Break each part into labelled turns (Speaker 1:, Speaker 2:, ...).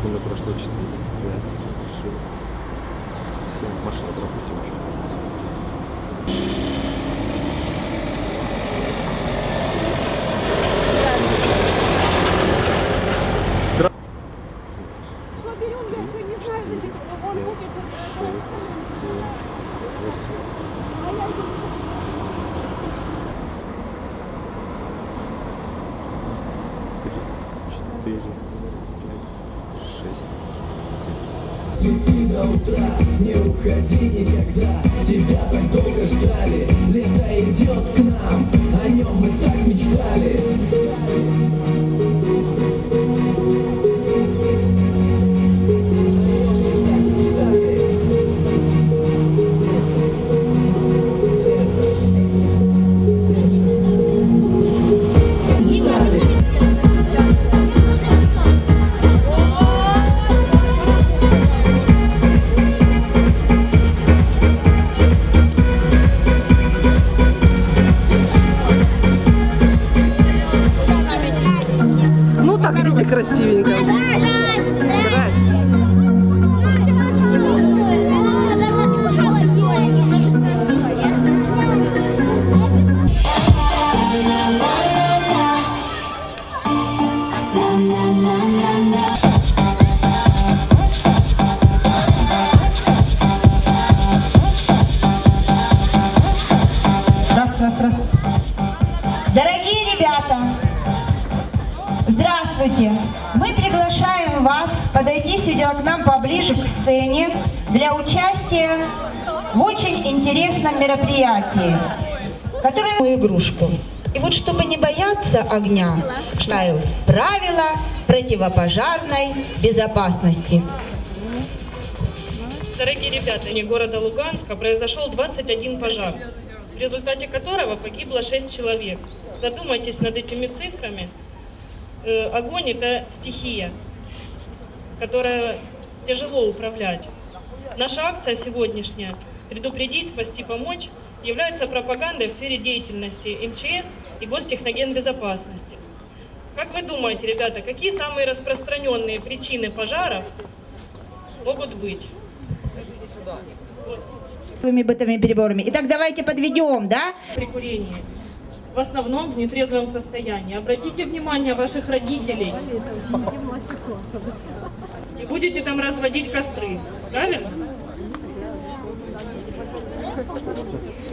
Speaker 1: секунды прошло 4, 5, 6, 7. Машина пропустим еще.
Speaker 2: Что берем, я все не знаю, значит, он будет... А я иду.
Speaker 1: Четыре, пять, шесть.
Speaker 3: Свети до утра, не уходи никогда. Тебя так долго ждали, лето идет к нам
Speaker 4: ребята, здравствуйте. Мы приглашаем вас подойти сюда к нам поближе к сцене для участия в очень интересном мероприятии, которое игрушку. И вот чтобы не бояться огня, читаю правила противопожарной безопасности.
Speaker 5: Дорогие ребята, в города Луганска произошел 21 пожар, в результате которого погибло 6 человек. Задумайтесь над этими цифрами. Э, Огонь – это стихия, которая тяжело управлять. Наша акция сегодняшняя «Предупредить, спасти, помочь» является пропагандой в сфере деятельности МЧС и гостехногенбезопасности. Как вы думаете, ребята, какие самые распространенные причины пожаров могут быть?
Speaker 4: Новыми бытовыми переборами. Итак, давайте подведем, да?
Speaker 5: при курении. В основном в нетрезвом состоянии. Обратите внимание ваших родителей. И будете там разводить костры. Правильно?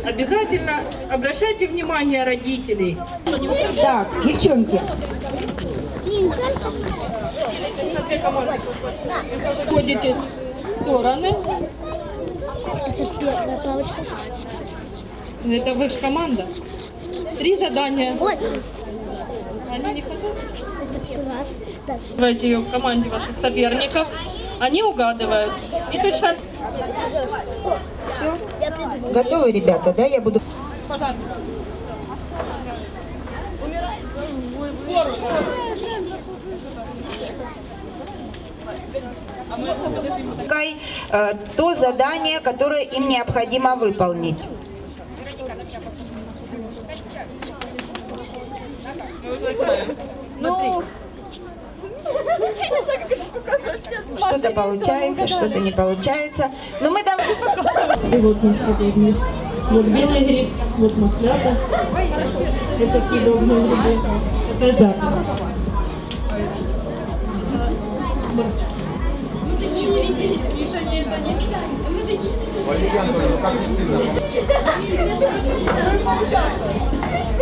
Speaker 5: Обязательно обращайте внимание родителей.
Speaker 4: Так, девчонки.
Speaker 5: Ходите в стороны. Это ваша команда. Три задания. Они не хотят? Давайте ее в команде ваших соперников. Они угадывают. И точно
Speaker 4: готовы, ребята, да? Я буду...
Speaker 5: пожарник.
Speaker 4: Пускай, э, то задание, которое им необходимо выполнить. Что-то получается, что-то не получается. Но мы давай...
Speaker 5: И вот из них. Вот белый гриб, вот маслята. Это съедобные грибы. Это жак.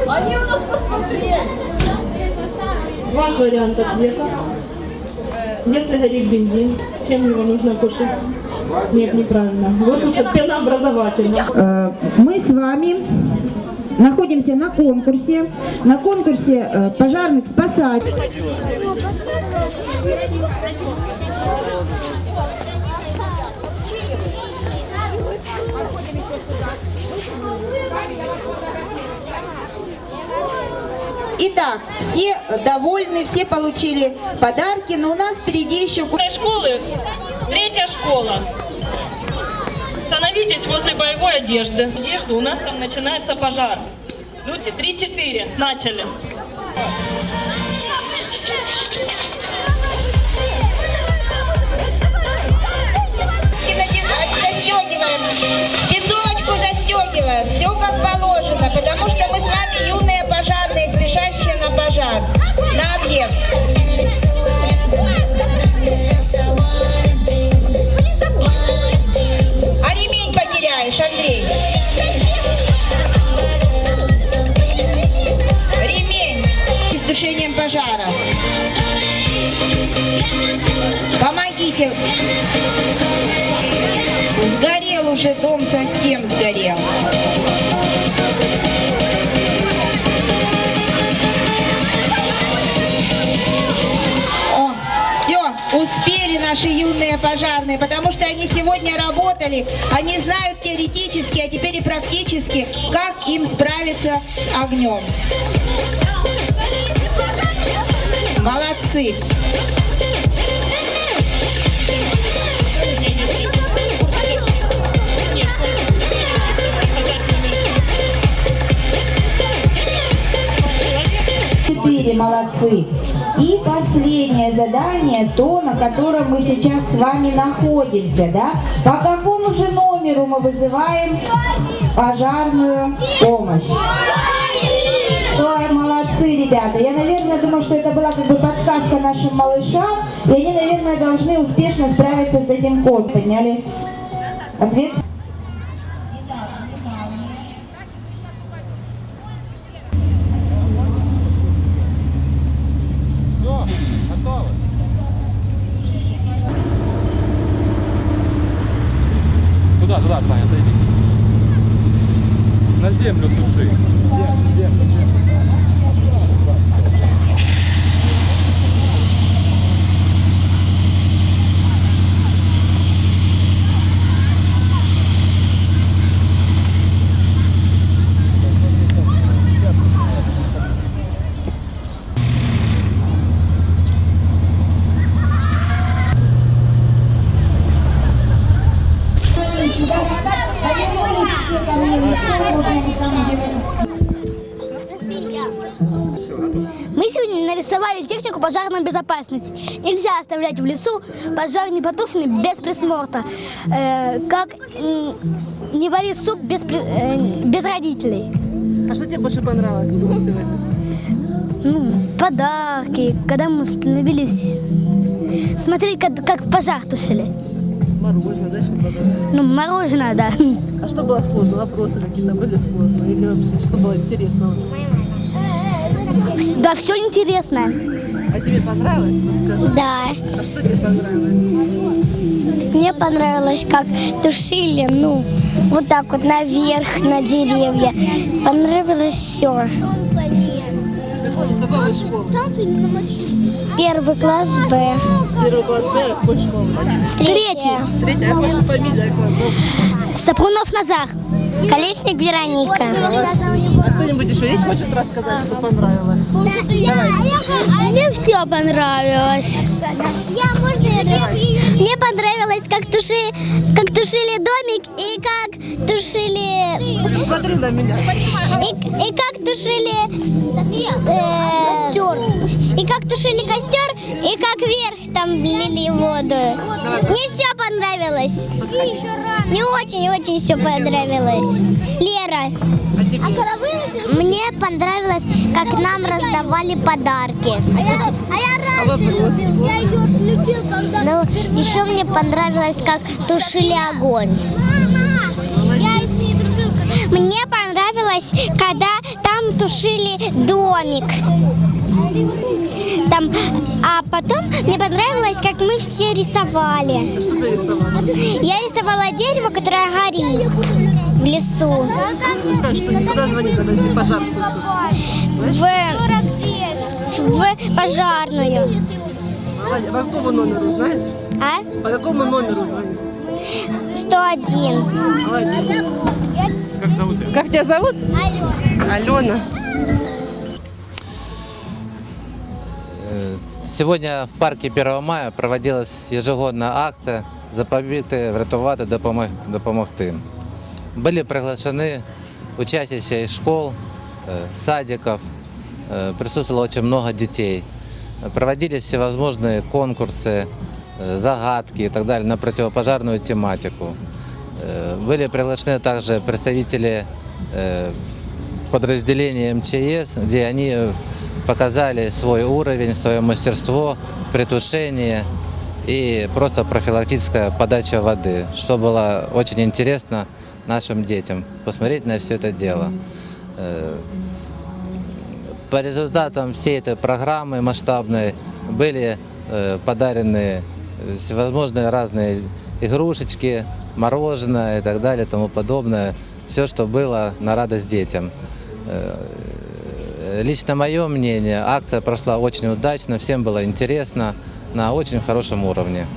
Speaker 2: Они у нас посмотрели.
Speaker 5: Ваш вариант ответа. Если горит бензин, чем его нужно кушать? Нет, неправильно. Вот уже пенообразовательно.
Speaker 4: Э, Мы с вами находимся на конкурсе, на конкурсе э, пожарных спасателей. Итак, все довольны, все получили подарки, но у нас впереди еще...
Speaker 5: школы третья школа. Становитесь возле боевой одежды. Одежды, у нас там начинается пожар. Люди, 3-4, начали.
Speaker 4: Пожара. Помогите. Сгорел уже дом, совсем сгорел. О, все, успели наши юные пожарные, потому что они сегодня работали, они знают теоретически, а теперь и практически, как им справиться с огнем. Молодцы. Четыре молодцы. И последнее задание, то, на котором мы сейчас с вами находимся, да? По какому же номеру мы вызываем пожарную помощь? Ребята. Я, наверное, думаю, что это была как бы подсказка нашим малышам, и они, наверное, должны успешно справиться с этим кодом. Подняли ответ.
Speaker 1: Туда, туда, Саня, отойди. На землю туши.
Speaker 6: Мы сегодня нарисовали технику пожарной безопасности. Нельзя оставлять в лесу пожар непотушенный без присмотра. Э, как м, не вари суп без, э, без родителей.
Speaker 7: А что тебе больше понравилось сегодня?
Speaker 6: Ну, подарки, когда мы становились... Смотреть, как, как пожар тушили.
Speaker 7: Мороженое, да, подарок?
Speaker 6: Ну, мороженое, да.
Speaker 7: А что было сложно? Вопросы какие-то были сложные? Или вообще, что было интересного?
Speaker 6: Да, все интересно.
Speaker 7: А тебе понравилось? Расскажи.
Speaker 6: Да.
Speaker 7: А что тебе понравилось?
Speaker 6: Мне понравилось, как тушили, ну, вот так вот наверх, на деревья. Понравилось все. Первый класс Б.
Speaker 7: Первый класс Б, какой школы?
Speaker 6: Третий.
Speaker 7: Третий, а ваша фамилия классов?
Speaker 6: Сапрунов Назар. Колесник Вероника.
Speaker 7: А кто-нибудь еще есть хочет рассказать, что понравилось?
Speaker 6: Мне все понравилось. Мне понравилось, как, туши, как тушили домик и как тушили...
Speaker 7: Смотри на меня.
Speaker 6: И, и как тушили... костер. И как тушили костер, и как вверх там лили воду. Мне все понравилось. Мне очень-очень все понравилось. Лера. Мне понравилось, как нам раздавали подарки. Ну, еще мне понравилось, как тушили огонь. Мне понравилось, когда там тушили домик. Там, а потом мне понравилось, как мы все рисовали.
Speaker 7: А что ты рисовала?
Speaker 6: Я рисовала дерево, которое горит в лесу.
Speaker 7: Ты скажешь, что никуда звонить надо, если пожар случится.
Speaker 6: В, в пожарную.
Speaker 7: Молодец. По какому номеру, знаешь?
Speaker 6: А?
Speaker 7: По какому номеру звонить?
Speaker 6: 101.
Speaker 7: Молодец.
Speaker 1: Как зовут?
Speaker 7: Как тебя зовут? Алена.
Speaker 8: Сегодня в парке 1 мая проводилась ежегодна акція «Запобігти, врятувати, допомог- допомогти». Были приглашены учащиеся из школ, садиков, присутствовало очень много детей. Проводились всевозможные конкурсы, загадки и так далее на противопожарную тематику. Были приглашены также представители подразделения МЧС, где они показали свой уровень, свое мастерство при тушении и просто профилактическая подача воды, что было очень интересно нашим детям, посмотреть на все это дело. Э, По результатам всей этой программы масштабной были э, подарены э, всевозможные разные игрушечки, мороженое и так далее, тому подобное. Все, что было на радость детям. Э, Лично мое мнение, акция прошла очень удачно, всем было интересно, на очень хорошем уровне.